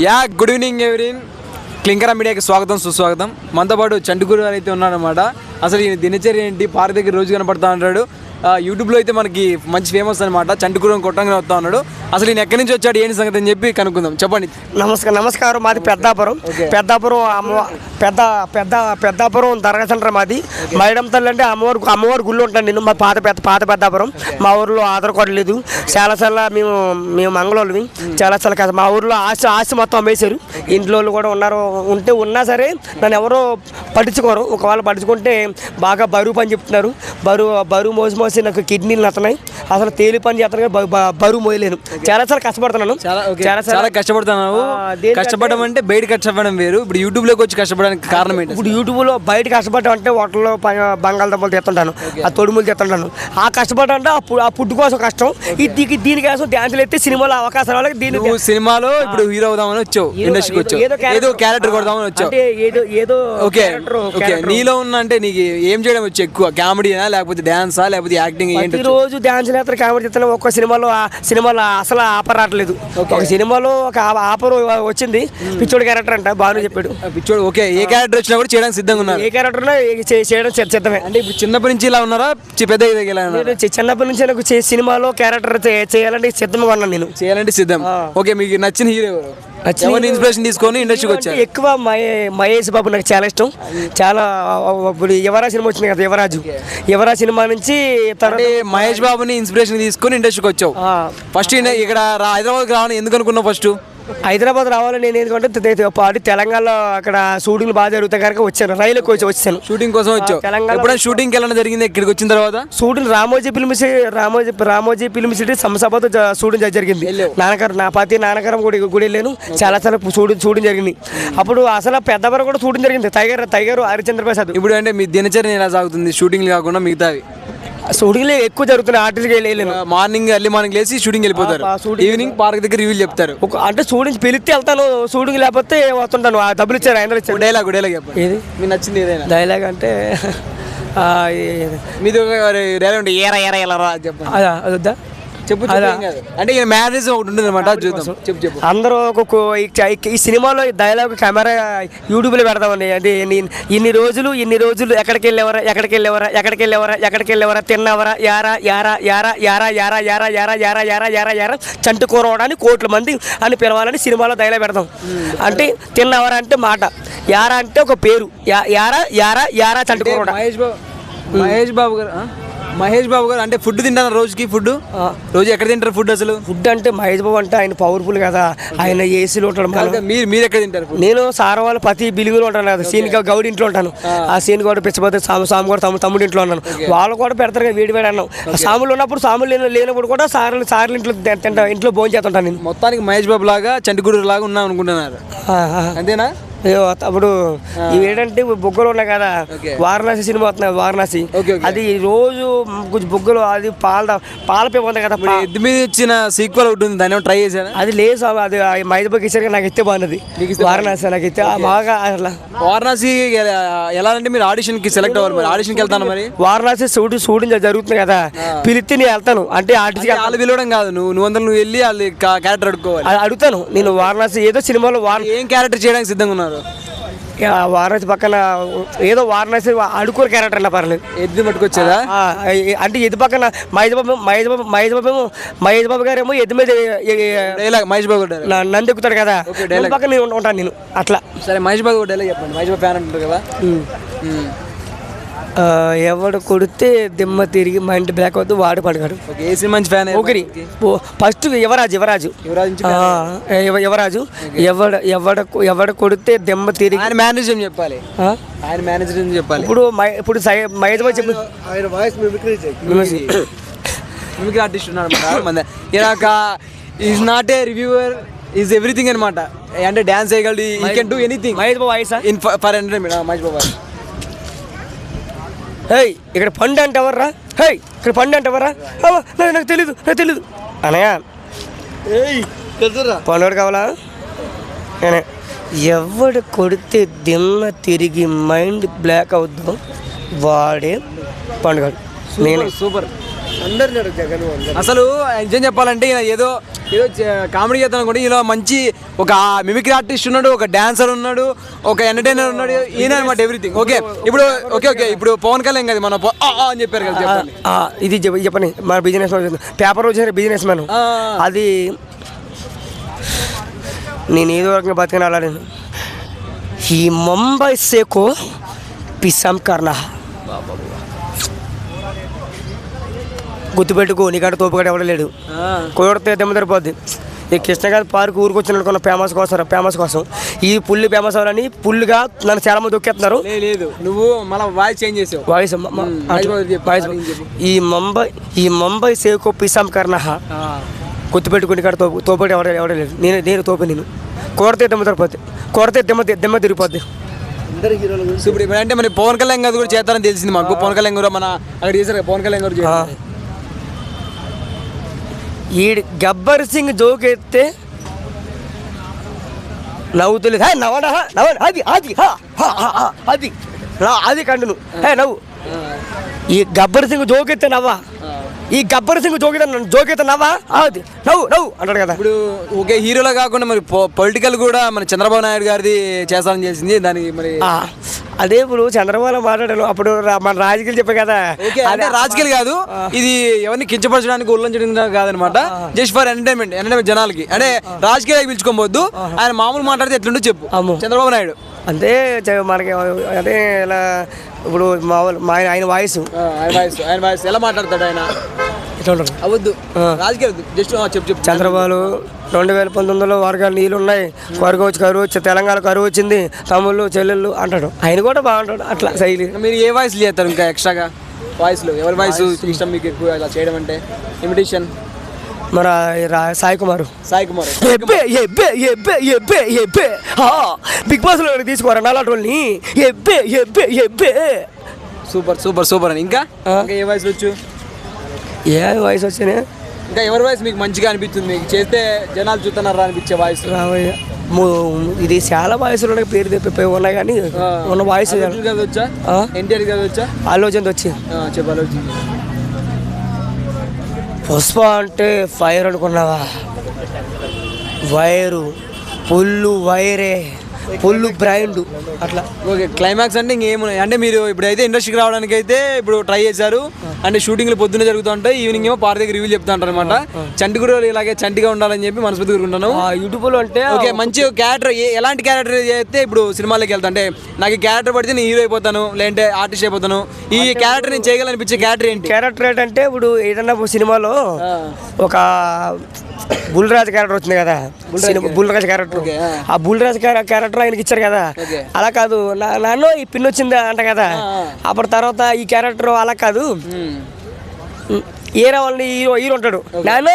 Yeah good evening everyone. Klinkara మీడియాకి స్వాగతం సుస్వాగతం. మనతో పాటు చండుగురు అయితే ఉన్నారనమాట అసలు ఈయన దినచర్య ఏంటి? పార్క్ దగ్గర రోజు కనపడతా ఉంటాడు. యూట్యూబ్లో అయితే మనకి మంచి ఫేమస్ అనమాట చండుగురం కొట్టంగా వస్తా ఉన్నాడు. అసలు ఈయన ఎక్కడి నుంచి వచ్చాడు? ఏంటి సంగతి అని చెప్పి కనుక్కుందాం. చెప్పండి. నమస్కారం నమస్కారం. మాది పెద్దాపురం. పెద్దాపురం అమ్మ పెద్ద పెద్ద పెద్దాపురం దర్గా సెంటర్ మాది. మైడం తల్లి అంటే అమ్మవారి అమ్మవారి గుళ్ళు ఉంటాను నేను. మా పాత పెద్ద పాత పెద్దాపురం. మా ఊర్లో ఆధార్ కార్డు లేదు. చాలా చాలా మేము మేము మంగళవాళ్ళవి చాలా చాలా కాదు. మా ఊర్లో ఆస్తి ఆస్తి మొత్తం అమ్మేశారు. ఇంట్లో వాళ్ళు కూడా ఉన్నారు. ఉంటే ఉన్నా సరే నన్ను ఎవరో పట్టించుకోరు. ఒకవేళ పట్టించుకుంటే బాగా బరువు పని చెప్తున్నారు. బరువు బరువు మోసి మోసి నాకు కిడ్నీలు నత్తనాయి అసలు తేలి పని చేస్తాను బరువు మోయలేను. చాలా చాలా కష్టపడుతున్నాను. చాలా కష్టపడుతున్నావు. దేనికంటే- కష్టపడడం అంటే బయట కష్టపడడం వేరు. ఇప్పుడు యూట్యూబ్లోకి వచ్చి కష్టపడడానికి కారణం ఏంటి ఇప్పుడు యూట్యూబ్లో బయట కష్టపడటం అంటే హోటల్లో ప- బంగాళదుంపలు తెస్తుంటాను. ఆ తొడుములు తెస్తుంటాను. ఆ కష్టపడటం అంటే ఆ ఫుడ్ కోసం కష్టం. ఈ దీనికి దీనికోసం డ్యాన్సులు ఎత్తే సినిమాలో అవకాశాలు వాళ్ళకి దీని సినిమాలో ఇప్పుడు హీరో అవుదామని వచ్చావు ఇండస్ట్రీకి వచ్చావు. ఏదో క్యారెక్టర్ కొడదామని వచ్చావు. ఏదో ఏదో ఓకే ఓకే. నీలో ఉన్న అంటే నీకు ఏం చేయడం వచ్చి ఎక్కువ? కామెడీనా లేకపోతే డాన్సా లేకపోతే యాక్టింగ్ ఏంటి? ప్రతిరోజు డ్యాన్స్ నేత్ర కామెడీ చేస్తాను ఒక్క సినిమాలో ఆ సినిమాలో అసలు ఆపర్ రావట్లేదు ఒక సినిమాలో ఒక ఆ- ఆపర్ వచ్చింది. పిచ్చోడి క్యారెక్టర్ అంట బాగా చెప్పాడు. పిచ్చోడు ఓకే. ఏ క్యారెక్టర్ వచ్చినా కూడా చేయడానికి సిద్ధంగా ఉన్నారు. ఏ క్యారెక్టర్ చేయడం సిద్ధ- సిద్ధమే. అంటే ఇప్పుడు చిన్నప్పటి నుంచి ఇలా ఉన్నారా? పెద్ద చిన్నప్పటి నుంచి నాకు సినిమాలో క్యారెక్టర్ చేయాలంటే సిద్ధంగా ఉన్నాను నేను. చేయాలంటే సిద్ధం. ఓకే మీకు నచ్చిన హీరో ఎవరిని ఇన్స్పిరేషన్ తీసుకొని ఇండస్ట్రీకి వచ్చారు? ఎక్కువ మహే- మహేష్ బాబు నాకు చాలా ఇష్టం. చాలా ఇప్పుడు యువరాజ్ సినిమా వచ్చింది కదా యువరాజు. యువరాజ్ సినిమా నుంచి మహేష్ బాబుని ఇన్స్పిరేషన్ తీసుకొని ఇండస్ట్రీకి వచ్చావు. ఫస్ట్ ఇక్కడ హైదరాబాద్ రావాలని ఎందుకు అనుకున్నావు ఫస్ట్ హైదరాబాద్ రావాలని నేను ఎందుకంటే పాటు తెలంగాణలో అక్కడ షూటింగ్లు బాగా జరుగుతాయి కనుక వచ్చాను. రైలుకి వచ్చి వచ్చాను. షూటింగ్ కోసం వచ్చావు. తెలంగాణ- షూటింగ్ వెళ్ళడం జరిగింది? ఇక్కడికి వచ్చిన తర్వాత? Shooting Ramoji film city Ramoji Ramoji film city సంసభతో shooting జరిగింది. నాన్నగారు నా పతి నాన్నగారం గుడి గుడి వెళ్ళాను. చాలా చాలా షూటింగ్ షూటింగ్ జరిగింది. అప్పుడు అసలు పెద్దవారు కూడా షూటింగ్ జరిగింది. టైగర్ టైగర్ హరిచంద్ర ప్రసాద్ ఇప్పుడు అంటే మీ దినచర్య ఎలా సాగుతుంది? షూటింగ్ కాకుండా మిగతావి. షూటింగ్లో ఎక్కువ జరుగుతున్నాయి ఆర్టిస్ట్కి వెళ్ళలేను మార్నింగ్ ఎర్లీ మార్నింగ్ లేసి షూటింగ్ వెళ్ళిపోతారు. ఈవినింగ్ పార్క్ దగ్గర రివ్యూలు చెప్తారు. ఒక అంటే షూటింగ్ పిలిస్తే వెళ్తాను షూటింగ్ లేకపోతే వస్తుంటాను. ఆ డబ్బులు ఇచ్చారు ఆయన ఇచ్చారు. డైలాగ్ డైలాగ్ ఏది? మీకు నచ్చింది ఏదైనా? డైలాగ్ అంటే మీది డైలాగ్ ఏరా ఏరా ఎలా రా చెప్పండి. అదా అదొద్దా? చెప్పు. అంటే ఈయన మ్యారేజ్ ఒకటి ఉంటుంది అనమాట చూద్దాం చెప్పు చెప్పు అందరూ ఒక్కొక్క ఈ- సినిమాలో డైలాగ్ కెమెరా యూట్యూబ్లో పెడదామండి అది నేను ఇన్ని రోజులు ఇన్ని రోజులు ఎక్కడికి వెళ్ళేవరా ఎక్కడికి వెళ్ళేవరా ఎక్కడికి వెళ్ళేవరా ఎక్కడికి వెళ్ళేవరా తిన్నవరా యారా యారా యారా యారా యారా యారా యారా యారా యారా యారా యారా చంటు కూరవడానికి కోట్ల మంది అని పిలవాలని సినిమాలో డైలాగ్ పెడతాం అంటే తిన్నవరా అంటే మాట యారా అంటే ఒక పేరు యారా యారా యారా చంటు కూరవడం మహేష్ బాబు మహేష్ బాబు గారు? మహేష్ బాబు గారు అంటే ఫుడ్ తింటారు రోజుకి ఫుడ్? రోజు ఎక్కడ తింటారు ఫుడ్ అసలు? ఫుడ్ అంటే మహేష్ బాబు అంటే ఆయన పవర్ఫుల్ కదా. ఆయన ఏసీలో ఉంటాడు మీరు మీరు ఎక్కడ తింటారు? నేను సారవాళ్ళ పతి బిలుగులో ఉంటాను కదా సీన్ గౌడి ఇంట్లో ఉంటాను. ఆ. సీన్ కూడా పిచ్చపోతే సాము సాము కూడా తమ్ముడు తమ్ముడు ఇంట్లో ఉన్నాను. వాళ్ళు కూడా పెడతారు కదా వేడి వేడి అన్నం. సాములు ఉన్నప్పుడు సాములు లేని లేనప్పుడు కూడా సార్లు సార్లు ఇంట్లో తింటా ఇంట్లో భోజనం చేస్తుంటాను నేను. మొత్తానికి మహేష్ బాబు లాగా చంటిగూడు లాగా ఉన్నాం అనుకుంటున్నారు. అంతేనా? అప్పుడు ఇవి ఏంటంటే బొగ్గలు ఉన్నాయి కదా. వారణాసి సినిమా వస్తున్నాయి వారణాసి. అది రోజు కొంచెం బొగ్గలు అది పాల పాల ఉంది కదా ఎద్దు మీద ఇచ్చిన సీక్వల్ ఒకటి ఉంది దాన్ని ట్రై చేశారా? అది లేదు స్వామి, అది మైదబాకి ఇచ్చారు నాకు ఇస్తే బాగున్నది వారణాసి నాకు ఇస్తే బాగా అసలు వారణాసి ఎలా అంటే మీరు ఆడిషన్కి సెలెక్ట్ అవ్వాలి మరి? ఆడిషన్కి వెళ్తాను మరి? వారణాసి షూటింగ్ షూటింగ్ జరుగుతుంది కదా. పిలిస్తే నేను వెళ్తాను. అంటే ఆర్టిస్ట్ వాళ్ళు పిలవడం కాదు నువ్వు నువ్వు అందరు నువ్వు వెళ్ళి వాళ్ళు క్యారెక్టర్ అడుక్కోవాలి. అడుగుతాను. నేను వారణాసి ఏదో సినిమాలో ఏం క్యారెక్టర్ చేయడానికి సిద్ధంగా ఉన్నారు వారణాసి పక్కన ఏదో వారణాసి అడుకోరు క్యారెక్టర్ అన్న పర్లేదు. ఎద్దు పట్టుకొచ్చేదా? అంటే ఎది పక్కన మహేష్ బాబు మహేష్ బాబు మహేష్ బాబు ఏమో మహేష్ బాబు గారు ఏమో ఎద్దు మీద డైలాగ్ మహేష్ బాబు నంది ఎక్కుతాడు కదా. పక్కన ఉంటాను నేను అట్లా. సరే మహేష్ బాబు డైలాగ్ చెప్పండి. మహేష్ బాబు ఫ్యాన్ అంటారు కదా? ఎవడు కొడితే దిమ్మ తిరిగి మైండ్ బ్లాక్ అవుతూ వాడు పడగాడు. ఏ సినిమా మంచి ఫ్యాన్ ఒకరి. ఫస్ట్ యువరాజు యువరాజు. యువరాజ్ ఎవడ ఎవడ ఎవడ కొడితే దెమ్మ తిరిగి ఆయన మేనేజర్ చెప్పాలి? ఆయన మేనేజర్ చెప్పాలి. ఇప్పుడు మై- ఇప్పుడు మహేష్ బాబు చెప్పు. మిమిక్రీ ఆర్టిస్ట్ ఉన్నాడు అనమాట మన ఈయనక is not a reviewer is everything అనమాట అంటే డాన్స్ చేయగలడు he can do anything Mahesh Babu వాయిసా in for entertainment Mahesh Babu hey ఇక్కడ పండు అంటే ఎవర్రా హేయ్ ఇక్కడ పండు అంటే ఎవర్రా అవ్వ, నాకు నాకు తెలీదు నాకు తెలీదు. అనయ్య పండుగ కావాలా? నేనే. ఎవడు కొడితే దిమ్మ తిరిగి మైండ్ బ్లాక్ అవుద్దాం వాడే పండుగ. నేనే. సూపర్. అడుగు జగన్ అందరు. అసలు నిజం చెప్పాలంటే ఈయన ఏదో ఏదో కామెడీ చేస్తాను అనుకోండి ఈయన మంచి ఒక మిమిక్రీ ఆర్టిస్ట్ ఉన్నాడు ఒక డాన్సర్ ఉన్నాడు ఒక ఎంటర్టైనర్ ఉన్నాడు ఈయన అనమాట ఎవ్రీథింగ్ ఓకే ఇప్పుడు ఓకే ఓకే ఇప్పుడు పవన్ కళ్యాణ్ కదా మన అని చెప్పారు కదా ఇది చెప్ప- చెప్పని మన బిజినెస్ పేపర్ వచ్చిన బిజినెస్ మ్యాన్ ఆ. అది నేను ఏదో రకంగా బతికిన అలా నేను ఈ ముంబై సేకో పిసాం కర్ణ గుర్తుపెట్టుకో నీకంటే తోపుగడ ఎవడ లేడు. ఆ. కొడితే దెమ్మ సరిపోద్ది. ఈ కృష్ణగారి పార్క్ ఊరికి వచ్చిన అనుకున్న ఫేమస్ కోసం ఫేమస్ కోసం. ఈ పుల్లి ఫేమస్ అవ్వాలని పుల్లుగా నన్ను చాలా మంది దొక్కేస్తున్నారు లే- లేదు. నువ్వు మళ్ళీ వాయిస్ చేంజ్ చేసావు. Voice voice. ఈ ముంబై ఈ ముంబై సేకో పిసాం కర్ణ ఆ. గుర్తుపెట్టుకుని కాడ తోపు తోపటి ఎవడ ఎవడలేదు నేను నేను తోపు నేను. కొడితే దెమ్మ సరిపోద్ది. కొడితే దెమ్మ దెమ్మ తిరిగిపోద్ది. ఇప్పుడు అంటే మరి పవన్ కళ్యాణ్ గారు కూడా చేస్తారని తెలిసింది మాకు. పవన్ కళ్యాణ్ గారు మన అక్కడ చేశారు పవన్ కళ్యాణ్ గారు ఈడు గబ్బర్ సింగ్ జోక్ ఎత్తే నవ్వుతులేదు హే నవ్వడా నవ్వండి అది అది హా, హా, హా, హా, అది అది కండు నువ్వు హే నవ్వు. ఈ గబ్బర్ సింగ్ జోక్ ఎత్తే నవ్వా? ఈ గబ్బర్ సింగ్ జోక్ ఎత్తే జోక్ ఎత్తే నవ్వా? అది నవ్వు నవ్వు అంటాడు కదా. ఇప్పుడు ఒకే హీరోలో కాకుండా మరి పొలిటికల్ కూడా మన చంద్రబాబు నాయుడు గారిది చేస్తారని చేసింది. దానికి మరి అదే ఇప్పుడు చంద్రబాబు మాట్లాడాను అప్పుడు రా- మన రాజకీయాలు చెప్పే కదా. అంటే రాజకీయాలు కాదు. ఇది ఎవరిని కించపరచడానికి ఉల్లంఘించడం కాదనమాట. జస్ట్ ఫర్ ఎంటర్టైన్మెంట్ ఎంటర్టైన్మెంట్ జనాలకి. అంటే రాజకీయాలకు పిలుచుకోబోద్దు. ఆయన మామూలు మాట్లాడితే ఎట్లుండో చెప్పు. అమ్మో. చంద్రబాబు నాయుడు. అంతే చ- మనకి అదే ఇలా ఇప్పుడు మామూలు మా ఆయన ఆయన వాయిస్. ఆయన వాయిస్ ఆయన వాయిస్. ఎలా మాట్లాడతాడు ఆయన? ఉంటాడు అవద్దు రాజకీయాలు జస్ట్ చెప్పు చెప్పు. చంద్రబాబు రెండు వేల పంతొమ్మిదిలో వర్గాలు నీళ్ళు ఉన్నాయి వర్గం వచ్చి కరువు వచ్చి తెలంగాణ కరువు వచ్చింది. తమ్ముళ్ళు చెల్లెళ్ళు అంటాడు. ఆయన కూడా బాగుంటాడు. అట్లా శైలి. మీరు ఏ వాయిస్ చేస్తారు ఇంకా ఎక్స్ట్రాగా వాయిస్లో ఎవరి వాయిస్ ఇష్టం మీకు ఎక్కువ ఇలా చేయడం అంటే? ఇమిటేషన్ మన సాయి కుమార్. సాయి కుమార్. ఎబ్బే ఎబ్బే ఎబ్బే ఎబ్బే ఎబ్బే ఆ, బిగ్ బాస్లో తీసుకోరా నాలాంటి వాళ్ళని ఎబ్బే ఎబ్బే ఎబ్బే సూపర్ సూపర్ సూపర్. ఇంకా? ఏ వాయిస్ వచ్చు? ఏ వయసు వచ్చినా? ఇంకా ఎవరి వాయిస్ మీకు మంచిగా అనిపిస్తుంది? మీకు చేస్తే జనాలు చూస్తున్నారా అనిపించే వాయిస్? రావయ్య ఇది చాలా వయసులో ఉన్నాయి, పేరు తెప్పి ఉన్నాయి కానీ ఉన్న వాయిస్ వచ్చా? ఎన్టీఆర్ గారు వచ్చా? ఆలోచన వచ్చి. చెప్పాలి పుష్ప అంటే ఫైర్ అనుకున్నావా? వైరు పుల్లు వైరే. పుల్లు బ్రైండ్ అట్లా. ఓకే క్లైమాక్స్ అంటే ఇంకేమున్నాయి? అంటే మీరు ఇప్పుడైతే ఇండస్ట్రీకి రావడానికి అయితే ఇప్పుడు ట్రై చేశారు. అంటే షూటింగ్లు పొద్దున్నే జరుగుతూ ఉంటాయి. ఈవినింగ్ ఏమో పార్ దగ్గర రివ్యూ చెప్తా ఉంటారు అనమాట చంటి కూడా ఇలాగే చంటిగా ఉండాలని చెప్పి మనస్ఫూర్తి కోరుకుంటున్నాను. ఆ యూట్యూబ్లో అంటే ఓకే మంచి క్యారెక్టర్ ఎలాంటి క్యారెక్టర్ చేస్తే ఇప్పుడు సినిమాలోకి వెళ్తా అంటే నాకు ఈ క్యారెక్టర్ పడితే నేను హీరో అయిపోతాను లేదంటే ఆర్టిస్ట్ అయిపోతాను. ఈ క్యారెక్టర్ నేను చేయగలనిపించే క్యారెక్టర్ ఏంటి? క్యారెక్టర్ ఏంటంటే ఇప్పుడు ఏదన్నా సినిమాలో. ఒక బుల్రాజ్ క్యారెక్టర్ వచ్చింది కదా సినిమా బుల్రాజ్ క్యారెక్టర్ ఆ. బుల్రాజ్ క్యారె- క్యారెక్టర్ ఆయనకి ఇచ్చారు కదా. అలా కాదు నాన్నో ఈ పిన్ వచ్చింది అంట కదా. అప్పుడు తర్వాత ఈ క్యారెక్టర్ అలా కాదు. ఏరా వాళ్ళని హీరో హీరో ఉంటాడు నాన్నో